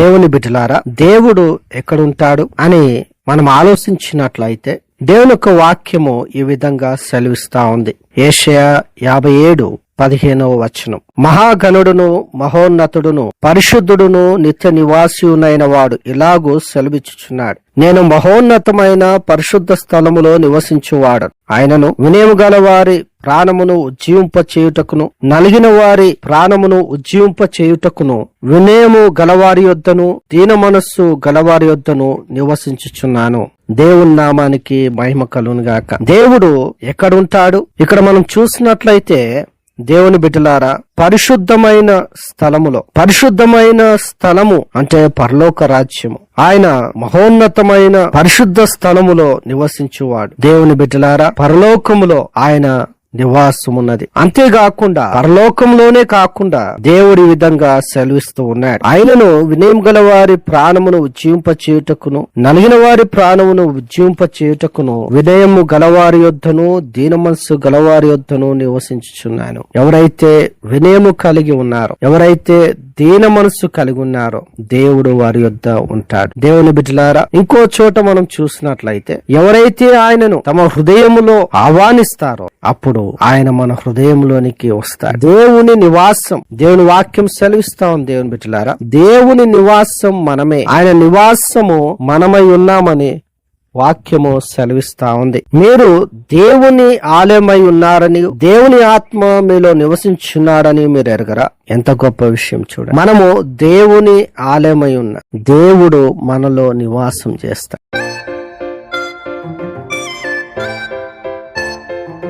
దేవుని బిడ్డలారా దేవుడు ఎక్కడుంటాడు అని మనం ఆలోచించినట్లయితే దేవుని యొక్క వాక్యము ఈ విధంగా సెలవిస్తా ఉంది. ఏషయా యాభై ఏడు పదిహేనవ వచనం. మహాగణుడును మహోన్నతుడును పరిశుద్ధుడును నిత్య నివాసియునైన వాడు ఇలాగూ సెలవిచ్చుచున్నాడు. నేను మహోన్నతమైన పరిశుద్ధ స్థలములో నివసించువాడు. ఆయనను వినేము వారి ప్రాణమును ఉజ్జీవింప చేయుటకును నలిగిన వారి ప్రాణమును ఉజ్జీవింప చేయుటకును వినయము గలవారి యొద్దను దీన మనస్సు గలవారి యొద్దను నివసించుచున్నాను. దేవుని నామానికి మహిమ కలును దేవుడు ఎక్కడుంటాడు? ఇక్కడ మనం చూసినట్లయితే దేవుని బిడ్డలారా పరిశుద్ధమైన స్థలములో పరిశుద్ధమైన స్థలము అంటే పరలోక రాజ్యము. ఆయన మహోన్నతమైన పరిశుద్ధ స్థలములో నివసించువాడు. దేవుని బిడ్డలారా పరలోకములో ఆయన నివాసమున్నది. అంతేకాకుండా పరలోకంలోనే కాకుండా దేవుడి విధంగా సెలవిస్తూ ఉన్నాడు. ఆయనను వినయం గల వారి ప్రాణమును ఉజ్జీంప చేయుటకును నలిగిన వారి ప్రాణమును ఉజ్జీంప చేయుటకును వినయము గలవారి యొద్దను దీన మనస్సు గలవారి యొద్దను నివసించుచున్నాను. ఎవరైతే వినయము కలిగి ఉన్నారో ఎవరైతే దీన మనస్సు కలిగి ఉన్నారో దేవుడు వారి యొద్ద ఉంటాడు. దేవుని బిడ్డలారా ఇంకో చోట మనం చూసినట్లయితే ఎవరైతే ఆయనను తమ హృదయములో ఆహ్వానిస్తారో అప్పుడు ఆయన మన హృదయంలోనికి వస్తాడు. దేవుని నివాసం దేవుని వాక్యం సెలవిస్తా ఉంది దేవుని బిడ్డలారా. దేవుని నివాసం మనమే ఆయన నివాసము మనమై ఉన్నామని వాక్యము సెలవిస్తా ఉంది. మీరు దేవుని ఆలయమై ఉన్నారని దేవుని ఆత్మ మీలో నివసించున్నాడని మీరు ఎరగరా? ఎంత గొప్ప విషయం చూడ మనము దేవుని ఆలయమై ఉన్న దేవుడు మనలో నివాసం చేస్తాడు.